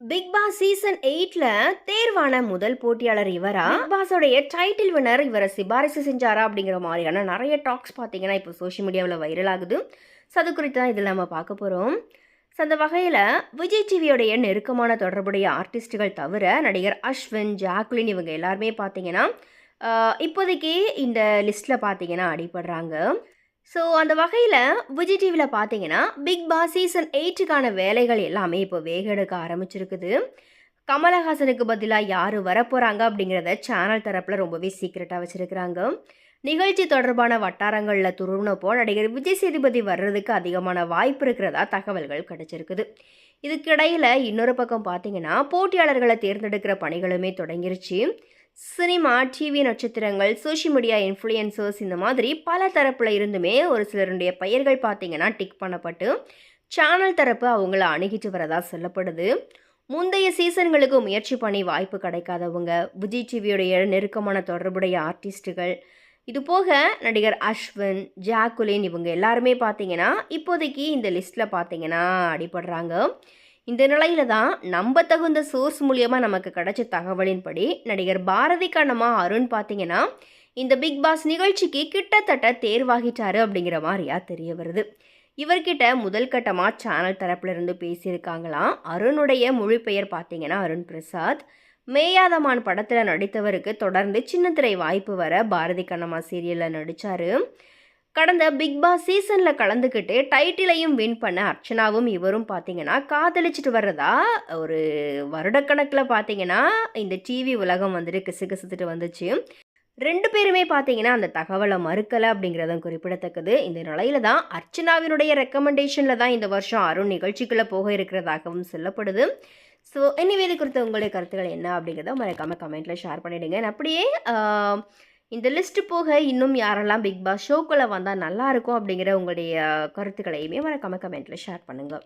Big Boss season எயிட்ல தேர்வான முதல் போட்டியாளர் இவரா? பிக் பாஸோடைய டைட்டில் வினர் இவரை சிபாரிசு செஞ்சாரா அப்படிங்கிற மாதிரியான நிறைய டாக்ஸ் பார்த்தீங்கன்னா இப்போ சோஷியல் மீடியாவில் வைரல் ஆகுது. ஸோ அது குறித்து தான் இதில் நம்ம பார்க்க போகிறோம் ஸோ அந்த வகையில் விஜய் டிவியோடைய நெருக்கமான தொடர்புடைய ஆர்டிஸ்ட்டுகள் தவிர நடிகர் அஸ்வின் ஜாக்லின் இவங்க எல்லாருமே பார்த்தீங்கன்னா இப்போதைக்கு இந்த லிஸ்ட்டில் பார்த்தீங்கன்னா அடிபடுறாங்க. ஸோ அந்த வகையில் விஜய் டிவியில் பார்த்தீங்கன்னா பிக் பாஸ் சீசன் எயிட்டுக்கான வேலைகள் எல்லாமே இப்போ வேக எடுக்க ஆரம்பிச்சிருக்குது. கமலஹாசனுக்கு பதிலாக யார் வரப்போகிறாங்க அப்படிங்கிறத சேனல் தரப்பில் ரொம்பவே சீக்கிரட்டாக வச்சுருக்கிறாங்க. நிகழ்ச்சி தொடர்பான வட்டாரங்களில் துருவினப்போ நடிகர் விஜய் சேதுபதி வர்றதுக்கு அதிகமான வாய்ப்பு இருக்கிறதா தகவல்கள் கிடச்சிருக்குது. இதுக்கிடையில் இன்னொரு பக்கம் பார்த்தீங்கன்னா போட்டியாளர்களை தேர்ந்தெடுக்கிற பணிகளுமே தொடங்கிருச்சு. சினிமா டிவி நட்சத்திரங்கள் சோஷியல் மீடியா இன்ஃப்ளூயன்சர்ஸ் இந்த மாதிரி பல தரப்பில் இருந்துமே ஒரு சிலருடைய பெயர்கள் பார்த்தீங்கன்னா டிக் பண்ணப்பட்டு சேனல் தரப்பு அவங்கள அணுகிட்டு வரதா சொல்லப்படுது. முந்தைய சீசன்களுக்கு முயற்சி பண்ணி வாய்ப்பு கிடைக்காதவங்க விஜய் டிவியுடைய நெருக்கமான தொடர்புடைய ஆர்டிஸ்ட்டுகள் இது போக நடிகர் அஸ்வின் ஜாக்குலின் இவங்க எல்லாருமே பார்த்தீங்கன்னா இப்போதைக்கு இந்த லிஸ்ட்டில் பார்த்தீங்கன்னா அடிபடுறாங்க. இந்த நிலையில தான் நம்ப தகுந்த சோர்ஸ் மூலியமாக நமக்கு கிடைச்ச தகவலின்படி நடிகர் பாரதி கண்ணம்மா அருண் பார்த்தீங்கன்னா இந்த பிக் பாஸ் நிகழ்ச்சிக்கு கிட்டத்தட்ட தேர்வாகிட்டாரு அப்படிங்கிற மாதிரியா தெரிய வருது. இவர்கிட்ட முதல் கட்டமாக சேனல் தரப்புல இருந்து பேசியிருக்காங்களாம் அருணுடைய மொழிபெயர் பெயர் பார்த்தீங்கன்னா அருண் பிரசாத். மேயாதமான் படத்தில் நடித்தவருக்கு தொடர்ந்து சின்னத்திரை வாய்ப்பு வர பாரதி கண்ணம்மா சீரியலில் நடித்தார் கடந்த பிக் பாஸ் சீசனில் கலந்துக்கிட்டு டைட்டிலையும் வின் பண்ண அர்ச்சனாவும் இவரும் பார்த்தீங்கன்னா காதலிச்சிட்டு வர்றதா? ஒரு வருடக்கணக்கில் பார்த்தீங்கன்னா இந்த டிவி உலகம் வந்துட்டு கிசு கிசுத்துட்டு வந்துச்சு. ரெண்டு பேருமே பார்த்தீங்கன்னா அந்த தகவலை மறுக்கலை அப்படிங்கிறதும் குறிப்பிடத்தக்கது. இந்த நிலையில தான் அர்ச்சனாவினுடைய ரெக்கமெண்டேஷனில் தான் இந்த வருஷம் அருண் நிகழ்ச்சிக்குள்ளே போக இருக்கிறதாகவும் சொல்லப்படுது. ஸோ எனிவே இது குறித்த உங்களுடைய கருத்துக்கள் என்ன அப்படிங்கிறத மறக்காமல் கமெண்ட்டில் ஷேர் பண்ணிவிடுங்க அப்படியே இந்த லிஸ்ட்டு போக இன்னும் யாரெல்லாம் பிக் பாஸ் ஷோக்குள்ளே வந்தால் நல்லாயிருக்கும் அப்படிங்கிற உங்களுடைய கருத்துக்களையுமே மறக்காமல் கமெண்ட்டில் ஷேர் பண்ணுங்கள்